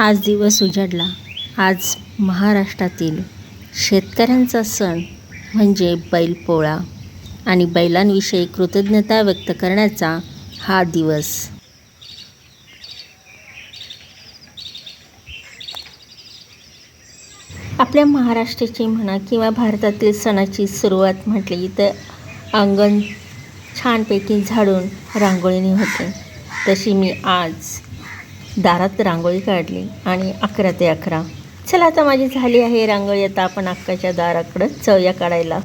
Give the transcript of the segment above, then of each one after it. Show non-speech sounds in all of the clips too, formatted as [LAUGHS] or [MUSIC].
आज दिवस उजाडला. आज महाराष्ट्रातील शेतकऱ्यांचा सण म्हणजे बैलपोळा आणि बैलांविषयी कृतज्ञता व्यक्त करण्याचा हा दिवस. आपल्या महाराष्ट्राची म्हणा किंवा भारतातील सणाची सुरुवात म्हटली तर अंगण छानपैकी झाडून रांगोळीने होते. तशी मी आज दारात रांगोळी काढली आणि अकरा ते अकरा. चला आता माझी झाली आहे रांगोळी आता आपण अक्काच्या दाराकडं चवया काढायला.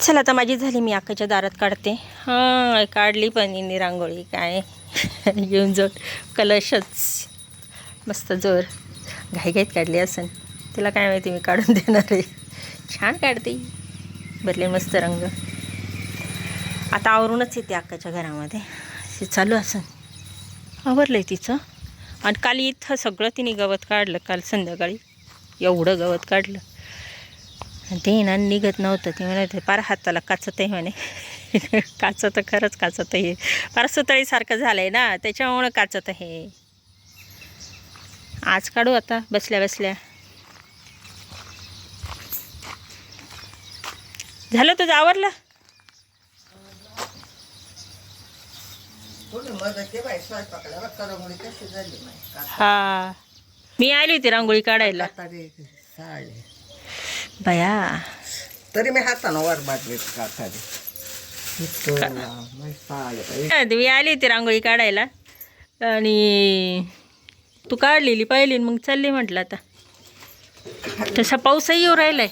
चला आता माझी झाली मी अक्काच्या दारात काढते. हां काढली पण इनी रांगोळी काय? [LAUGHS] घेऊन जोड कलशच. मस्त जोर. घाईघाईत काढली असेल तिला काय माहिती मी काढून देणार आहे. छान काढते. बदले मस्त रंग. आता आवरूनच येते अक्काच्या घरामध्ये. चालू असेल आवरलं आहे तिचं. आणि काल इथं सगळं तिने गवत काढलं काल संध्याकाळी एवढं गवत काढलं. आणि ते ना निघत नव्हतं. ते म्हणत पार हाताला काचत आहे म्हणे. [LAUGHS] काचत खरंच काचत आहे. फार सुतळीसारखं झालं आहे ना त्याच्यामुळं काचत आहे. आज काढू आता बसल्या बसल्या. झालं तुझं आवरलं? थोडी मदत आहे बाई स्वयंपाकाला बघ करंगळी कशी झाली माहिती का? हा. मी आली होती रांगोळी काढायला. तरी साडे. बया. तरी मी हातानं वर बाई. मी आली होती रांगोळी काढायला. आणि तू काढलेली पाहिली मग चालली म्हटलं आता. तसा पाऊसही येऊ राहिलाय.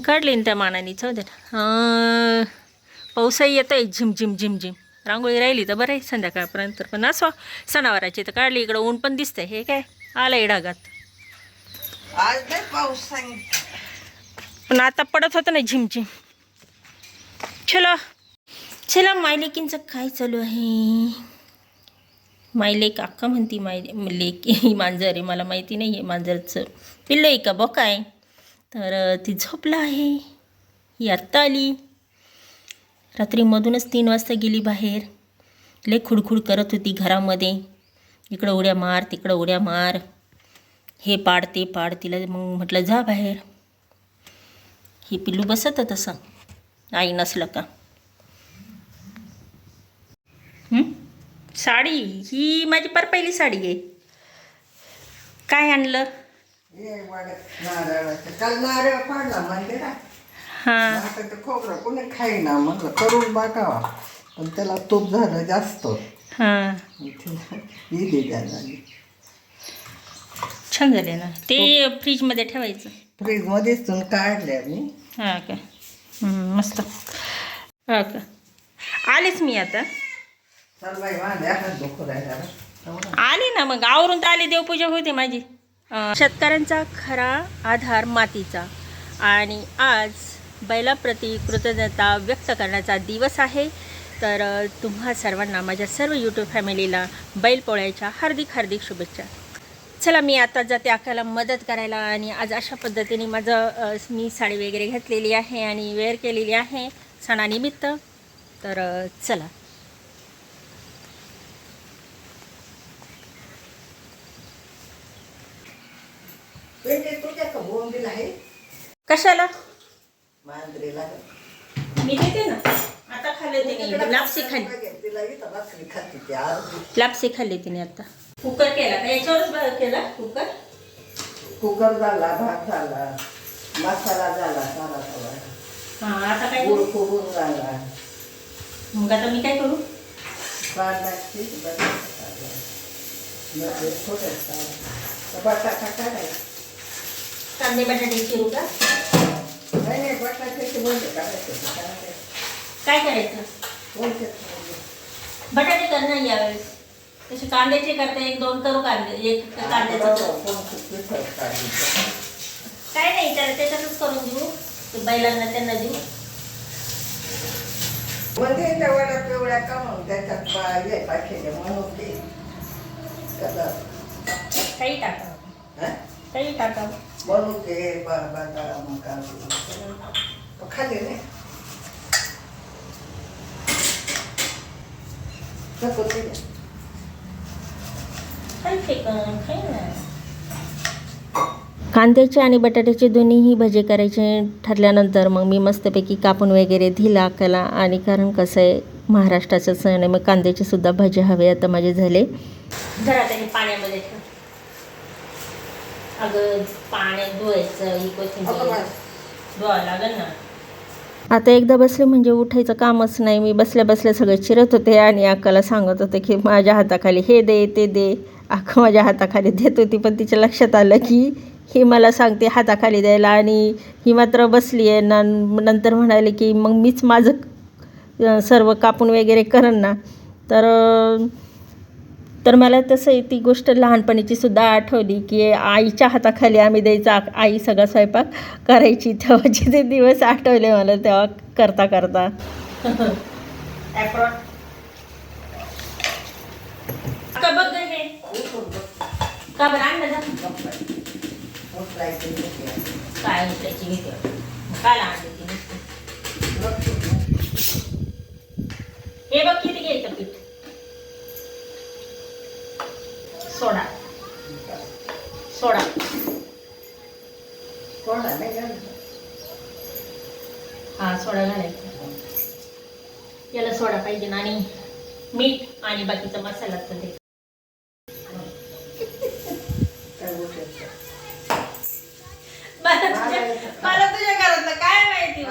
काढली ना त्या मानाने. जाऊ दे ना. हं, पाऊसही येत आहे झिम झिम झिम झिम. रांगोळी राहिली तर बरं आहे संध्याकाळपर्यंत पण असो सणावाराची तर काढली इकडं ऊन पण दिसतंय हे काय? आलं ढगात. आज नाही पाऊस पण आता पडत होतं ना झिम झिम. चलो. चला मायलेकींचं काय चालू आहे? मायलेक अक्का म्हणती माय लेक मांजर आहे मला माहिती नाही आहे मांजरचं. पिल्लं आहे का? बघ काय तर ती झोपलं आहे. ही आत्ता आली. रात्रीमधूनच तीन वाजता गेली बाहेर. लय खुडखुड करत होती घरामध्ये. इकडं उड्या मार तिकडं उड्या मार. हे पाड ते पाड. तिला मग म्हटलं जा बाहेर. ही पिल्लू बसत तसं. आई नसलं का? साडी? ही माझी पर पहिली साडी आहे. काय आणलं? हां. आता ते खोबरं कोणी खाईना. म्हणलं करून बघावा. पण त्याला तूप झालं जास्त. हां. ईदी झाली. छान झाले ना. ते फ्रीजमध्ये ठेवायचं. तून काढल्या मी. हां का? मस्त. हा का? आलीच मी आता. चल बाई माझ्या हात दुखू राहिला रे. तेवढं. आली ना मग. आवरून तर आली. देवपूजा होते माझी. अं, शेतकऱ्यांचा खरा आधार मातीचा. आणि आज बैलाप्रती कृतज्ञता व्यक्त करण्याचा दिवस आहे. तर तुम्हा सर्वांना माझ्या सर्व यूट्यूब फॅमिलीला बैलपोळ्याच्या हार्दिक हार्दिक शुभेच्छा. चला मी आता जाते अकाला मदत करायला आणि आज अशा पद्धतीने माझं मी साडी वगैरे घातलेली आहे आणि वेअर केलेली आहे सणानिमित्त. तर चला. कशाला? मांजरीला मी देते ना. आता खाल्ले तिने लापसी खाल्ली तिला इथं भाकरी खाते ती आज. लापसी खाल्ली तिने आता. कुकर केला का? याच्यावरच केला कुकर? कुकर झाला भात झाला मसाला झाला सारा सगळा. हा आता काय गुळ करू फुगून झाला. मग आता मी काय करू? कांदाची बटाटा काढायचा कांदे बटाटे चिरू का नाही नाही बटाट्याचे ते काढायचे. काय करायचं बोलते. बटाटे कर ना यावेळेस तसे कांद्याचे करता एक दोन करू कांदे एक कांद्याचं करू. काय नाही त्याला त्याच्यातच करून देऊ ते बैलांना त्यांना देऊ म्हणजे त्या वड्या पिवळ्या का मग त्याच्यात हे पाठीने म्हणून ते त्याला, काही टाकावं हं? काही बदाम काजू तो खाली नाही टाकून दिले. कांद्याचे आणि बटाट्याचे दोन्हीही भजे करायचे ठरल्यानंतर मग मी मस्तपैकी कापून वगैरे दिला त्याला आणि कारण कसं आहे महाराष्ट्राचं सण आहे मग कांद्याचे सुद्धा भजे हवे आता माझे झाले. जरा त्यांनी पाण्यामध्ये अगं पाण्यात धुवायचं ही कोथिंबीर धुवावं लागेल ना आता एकदा बसले म्हणजे उठायचं कामच नाही. मी बसल्या बसल्या सगळं चिरत होते आणि अक्काला सांगत होते की माझ्या हाताखाली हे दे ते दे. अक्का माझ्या हाताखाली देत होती पण तिच्या लक्षात आलं की ही मला सांगते हाताखाली द्यायला आणि ही मात्र बसली आहे. ना नंतर म्हणाले की मग मीच माझं सर्व कापून वगैरे करेन ना. तर तर मला तसं ती गोष्ट लहानपणीची सुद्धा आठवली की आईच्या हाताखाली आम्ही द्यायचा आई सगळा स्वयंपाक करायची. तेव्हाचे ते दिवस आठवले मला तेव्हा करता करता. हे बघ किती घ्यायचं पीठ सोडा सोडा हा सोडा घालायचा याला सोडा पाहिजे ना आणि मीठ आणि बाकीचा मसाला तर ते. मला तुझ्या मला तुझ्या घरातलं काय माहिती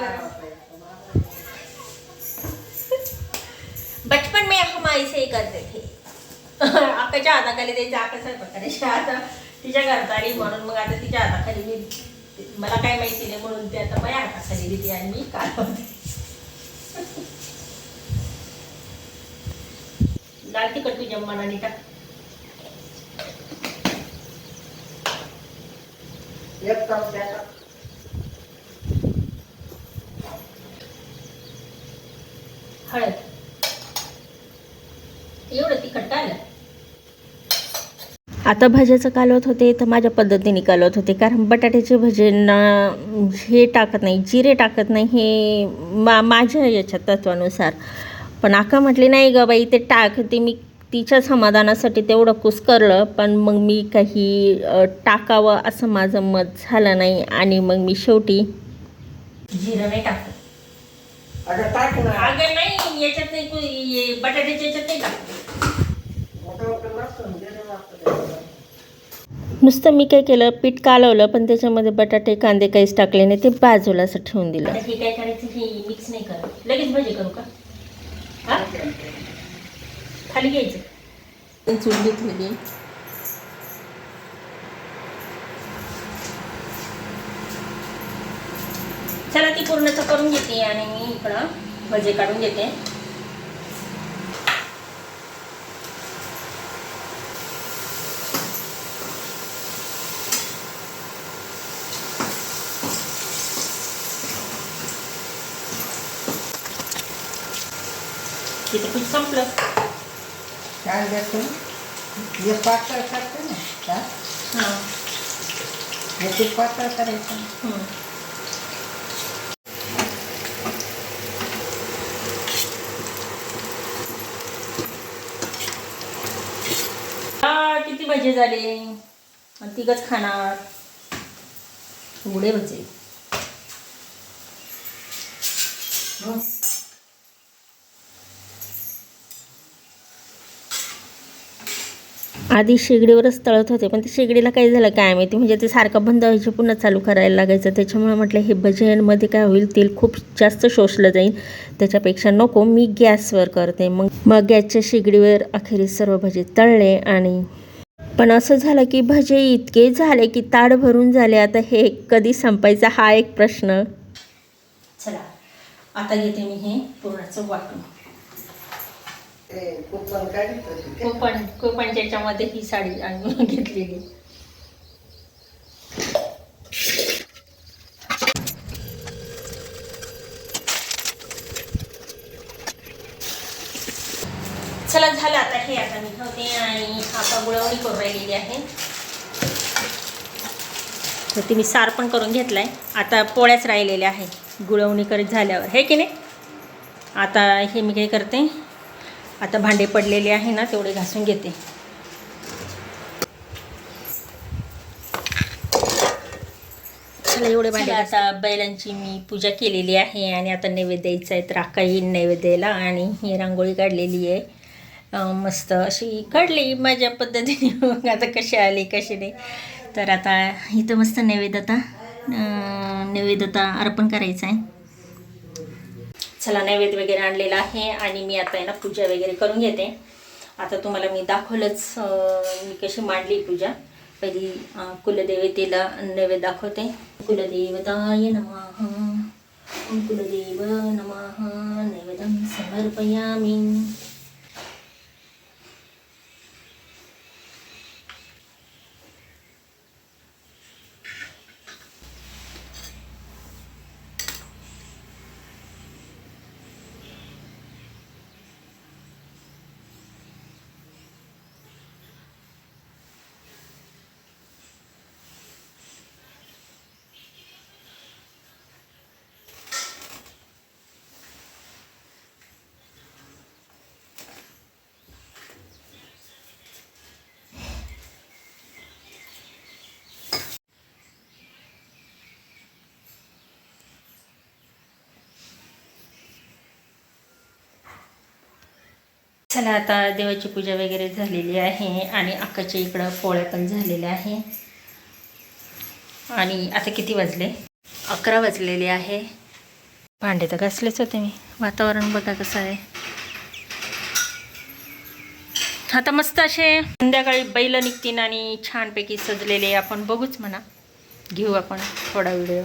बचपन में हम ऐसे ही करते थे. [LAUGHS] आकाच्या हाताखाली द्यायचं आका स्वयंपाक करायची आता तिच्या घरात आली म्हणून मग आता तिच्या हाताखाली मी मला काय माहिती नाही म्हणून ते आता माझ्या हाताखाली देते आणि मी लाल तिखट तुझ्या मनाने टाक. हळद. एवढं तिखट काय आलं? आता भज्याचं कालवत होते तर माझ्या पद्धतीने कालवत होते कारण बटाट्याचे भजेंना हे टाकत नाही जिरे टाकत नाही हे मा माझ्या याच्या तत्वानुसार. पण आका म्हटली नाही ग बाई ते टाक ते मी तिच्या समाधानासाठी तेवढं कुस्करलं पण मग मी काही टाकावं असं माझं मत झालं नाही आणि मग मी शेवटी जिरं नाही टाकत अगं नाही याच्यात नाही कु- ये- बटाट्याच्या याच्यात नाही टाकत नुसतं मी काय केलं पीठ कालवलं पण त्याच्यामध्ये बटाटे कांदे काहीच टाकले नाही ते बाजूला असं ठेवून दिलं. हे काय करायचं हे मिक्स नाही करत. लगेच भजी करू का? खाली घ्यायचं. चूल घेतलेली चला ती पूर्णच करून घेते आणि मी इकडं भजे काढून घेते. संपलं. काय देतो? हे पातळ करते ना का? हां. ते पातळ करायचं. हं. आ, किती भजे झाले? आणि तिघच खाणार. उघडे भजे आधी शेगडीवरच तळत होते पण ते शेगडीला काय झालं काय माहिती? म्हणजे ते सारखं बंद व्हायचे पुन्हा चालू करायला लागायचं. त्याच्यामुळे म्हटलं हे भज्यांमध्ये काय होईल तेल खूप जास्त शोषलं जाईल. त्याच्यापेक्षा नको मी गॅसवर करते. मग मग गॅसच्या शेगडीवर अखेरीस सर्व भजे तळले आणि पण असं झालं की भजे इतके झाले की ताड भरून झाले. आता हे कधी संपायचा हा एक प्रश्न. चला आता घेते मी हे पूर्णाचं वाटून. कुपन कुपन काढत याच्यामध्ये ही साडी आणून [LAUGHS] घेतलेली. चला झालं आता हे आता मी आणि आता गुळवणी करून राहिलेली आहे. तर ती मी सार पण करून घेतलाय. आता पोळ्याच राहिलेल्या आहे गुळवणी करत झाल्यावर. हे की नाही? आता हे मी काय करते? आता भांडे पडलेले आहे ना तेवढे घासून घेते. एवढे भांडे आता बैलांची मी पूजा केलेली आहे आणि आता नैवेद्य द्यायचा आहे तर अक्का येईल नैवेद्याला आणि ही रांगोळी काढलेली आहे. मस्त अशी काढली माझ्या पद्धतीने. [LAUGHS] मग आता कशी आली कशी नाही. तर आता इथं मस्त नैवेद्यता नैवेद्यता अर्पण करायचं आहे. चला नैवेद्य वगैरे आणलेला आहे आणि मी आता आहे ना पूजा वगैरे करून घेते. आता तुम्हाला मी दाखवलंच मी कशी मांडली पूजा. पहिली कुलदेवतेला नैवेद्य दाखवते. कुलदेवताय नमः. कुलदेव नमः. नैवेद्यं समर्पयामी. चला आता देवाची पूजा वगैरे झालेली आहे आणि अक्काच्या इकडं पोळ्या पण झालेल्या आहे. आणि आता किती वाजले? अकरा वाजलेले आहे. भांडे तर घासलेच होते मी. वातावरण बघा कसं आहे. आता मस्त असे संध्याकाळी बैल निघतील आणि छानपैकी सजलेले आपण बघूच म्हणा. घेऊ आपण थोडा व्हिडिओ.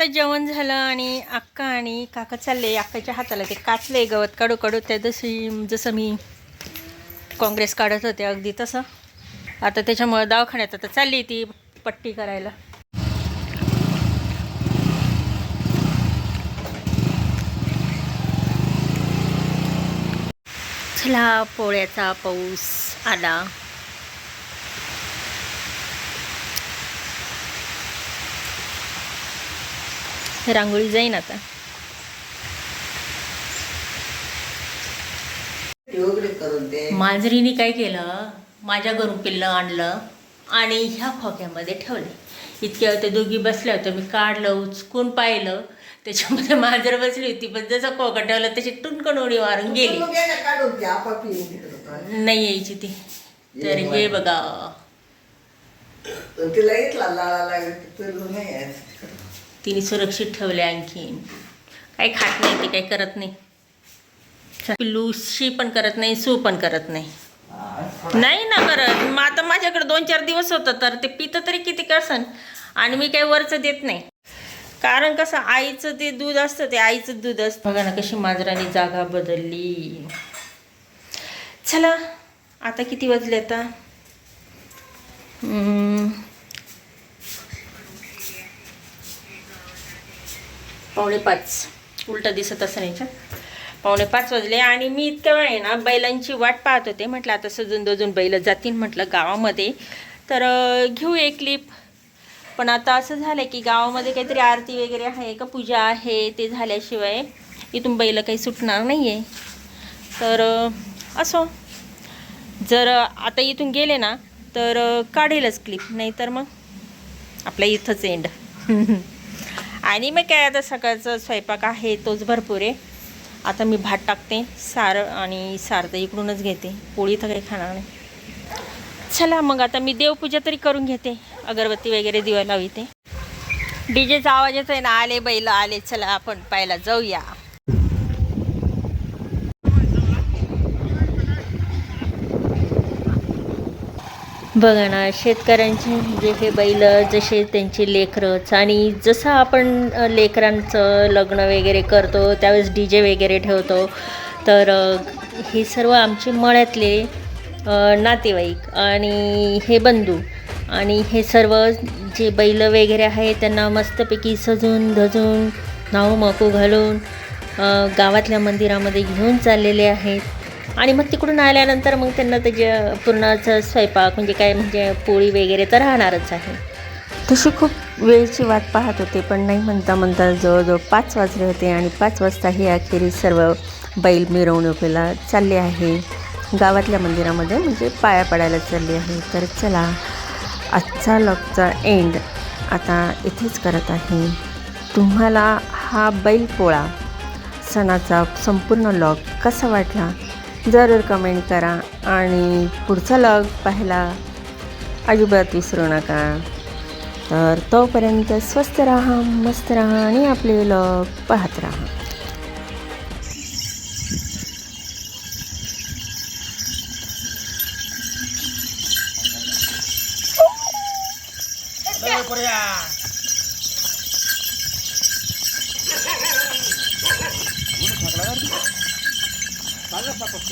आता जेवण झालं आणि अक्का आणि काका चालले. अक्काच्या हाताला ते काचले गवत काढू काढू. त्या जशी जसं मी काँग्रेस काढत होते अगदी तसं. आता त्याच्यामुळं दवाखान्यात आता चालली ती पट्टी करायला. चला पोळ्याचा पाऊस आला. रांगोळी जाईन आता. मांजरीने काय केलं? माझ्या घरून पिल्लं आणलं आणि ह्या खोक्यामध्ये ठेवले. इतक्या त्या दोघी बसल्या होत्या. मी काढलं उचकून पाहिलं. त्याच्यामध्ये मांजर बसली होती पण जसं खोका ठेवला तशी टुनकन उडी मारून गेली. नाही यायची ती. तर हे बघा. तिला तिने सुरक्षित ठेवले आणखीन काही खात नाही ती काही करत नाही. पिल्लू पण करत नाही सू पण करत नाही. नाही ना करत. मग आता माझ्याकडे दोन चार दिवस होतं तर ते पितं तरी किती करसन आणि मी काही वरचं देत नाही. कारण कसं आईचं ते दूध असतं ते आईचं दूध असतं. बघा ना कशी मांजराने जागा बदलली. चला आता किती वाजले आता? पावणे पाच. उलटं दिसत असं नाही पावणे पाच वाजले आणि मी इतक्या वेळ आहे ना बैलांची वाट पाहत होते. म्हटलं आता सजून दजून बैल जातील म्हटलं गावामध्ये. तर घेऊ एक क्लिप पण आता असं झालं की गावामध्ये काहीतरी आरती वगैरे आहे का? पूजा आहे ते झाल्याशिवाय इथून बैल काही सुटणार नाही आहे तर असो. जर आता इथून गेले ना तर काढेलच क्लिप नाही तर मग आपल्या इथंच एंड [LAUGHS] आणि मग काय आता सकाळचा स्वयंपाक आहे तोच भरपूर आहे. आता मी भात टाकते सार आणि सार तर इकडूनच घेते. पोळी तर काही खाणार नाही. चला मग आता मी देवपूजा तरी करून घेते. अगरबत्ती वगैरे दिवा लावते. डीजेचा आवाज येतोय ना आले बैल आले चला आपण पाहायला जाऊया. बघा ना शेतकऱ्यांचे जे म्हणजे हे बैल जसे त्यांचे लेकरंच आणि जसं आपण लेकरांचं लग्न वगैरे करतो त्यावेळेस डी जे वगैरे ठेवतो तर हे सर्व आमचे मळ्यातले नातेवाईक आणि हे बंधू आणि हे सर्व जे बैल वगैरे आहे त्यांना मस्तपैकी सजून धजून नाऊ मकू घालून गावातल्या मंदिरामध्ये घेऊन चाललेले आहेत. आणि मग तिकडून आल्यानंतर मग त्यांना त्याचे पूर्णाचा स्वयंपाक म्हणजे काय म्हणजे पोळी वगैरे तर राहणारच आहे. तशी खूप वेळची वाट पाहत होते पण नाही म्हणता म्हणता जवळजवळ पाच वाजले होते आणि पाच वाजता ही अखेरीस सर्व बैल मिरवणुकीला चालले आहे. गावातल्या मंदिरामध्ये म्हणजे पाया पडायला चालले आहे. तर चला आजचा लॉकचा एंड आता इथेच करत आहे. तुम्हाला हा बैलपोळा सणाचा संपूर्ण लॉग कसा वाटला? जरूर कमेंट करा. आणि पुढचा लॉग पाहायला अजिबात विसरू नका. तर तोपर्यंत स्वस्त राहा मस्त राहा आणि आपले लॉग पाहत राहा.